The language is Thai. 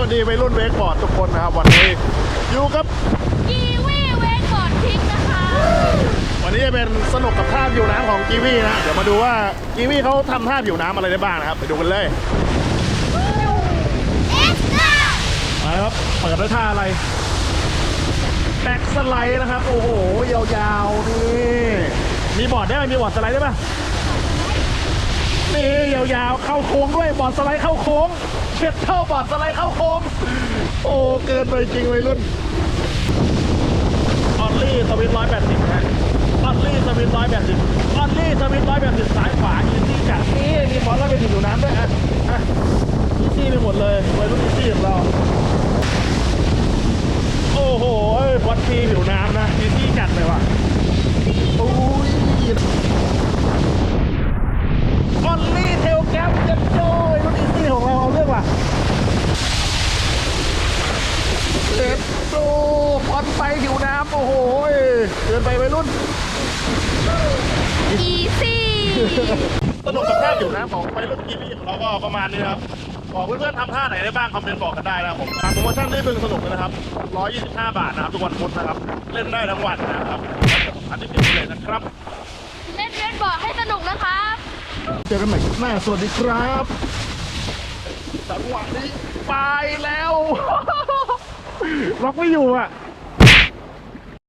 วัสดีวัยรุ่นเวกบอร์ดทุกคนนะครับ วันนี้อยู่กับกีวีเวกบอร์ดพิกนะคะ วันนี้จะเป็นสนุกกับท่าผิวน้ำของกีวีนะเดี๋ยวมาดูว่ากีวีเขาทำท่าผิวน้ำอะไรได้บ้างนะครับ ไปดูกันเลยเอ็กซ์ต้ามาครับเปิดด้วยท่าอะไรแบ็กสไลด์นะครับ โอ้โหยาวๆนี่มีบอร์ดได้ไหมมีบอร์ดสไลด์ได้ปะนี่ยาวๆเข้าโค้งด้วยบอร์ดสไลด์เข้าโค้ง เช็ดเท่าบอร์ดสไลด์เข้าโค้งโอ้ เกินไปจริงเลยรุ่นออลลี่สวิตร้อยแปดสิบนะออลลี่สวิตร้อยแปดสิบออลลี่สวิตร้อยแปดสิบซ้ายขวาอีซี่จัดนี่มีบอลแล้วไปถึงอยู่น้ำด้วยอะอะอีซี่ไปหมดเลยวัยรุ่นอีซี่ของเรา โอ้โหบอลทีผิวน้ำนะอีซี่จัดเลยว่ะโอ้ยออลลี่เทลแก๊ปเจ็บโจ้ยรุ่นอีซี่ของเราเอาเรื่องว่ะเจ็บโจ้บ อลไปผิวน้ำโอ้โหเกินไปวัยรุ่นอีซี่สนุกกับท่าอยู่นะของไปรุ่นกีวีของเราก็ประมาณนี้นะครับบอกเพื่อนๆทำท่าไหนได้บ้างคอมเมนต์บอกกันได้นะครับผมตามโปรโมชั่นที่บึงสนุกเลยนะครับ 125 บาทนะครับทุกวันพุธนะครับ เล่นได้ทั้งวันนะครับอันนี้เป็นเลยนะครับเล่นเวกบอร์ดให้สนุกนะครับ เจอกันใหม่คลิปหน้าสวัสดีครับจังหวะนี้ไปแล้ว ล็อกไม่อยู่อะ